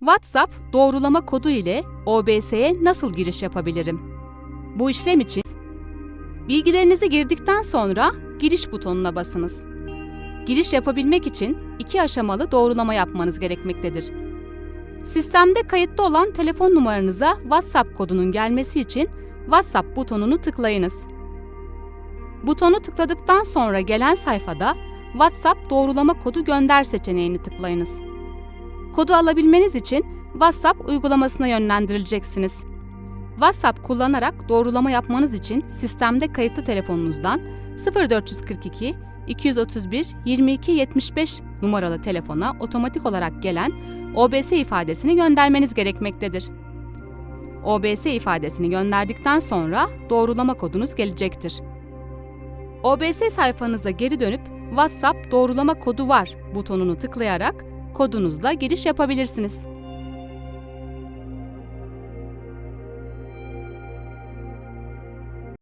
WhatsApp doğrulama kodu ile OBS'ye nasıl giriş yapabilirim? Bu işlem için bilgilerinizi girdikten sonra giriş butonuna basınız. Giriş yapabilmek için iki aşamalı doğrulama yapmanız gerekmektedir. Sistemde kayıtlı olan telefon numaranıza WhatsApp kodunun gelmesi için WhatsApp butonunu tıklayınız. Butonu tıkladıktan sonra gelen sayfada WhatsApp doğrulama kodu gönder seçeneğini tıklayınız. Kodu alabilmeniz için WhatsApp uygulamasına yönlendirileceksiniz. WhatsApp kullanarak doğrulama yapmanız için sistemde kayıtlı telefonunuzdan 0442 231 22 75 numaralı telefona otomatik olarak gelen OBS ifadesini göndermeniz gerekmektedir. OBS ifadesini gönderdikten sonra doğrulama kodunuz gelecektir. OBS sayfanıza geri dönüp WhatsApp doğrulama kodu var butonunu tıklayarak kodunuzla giriş yapabilirsiniz.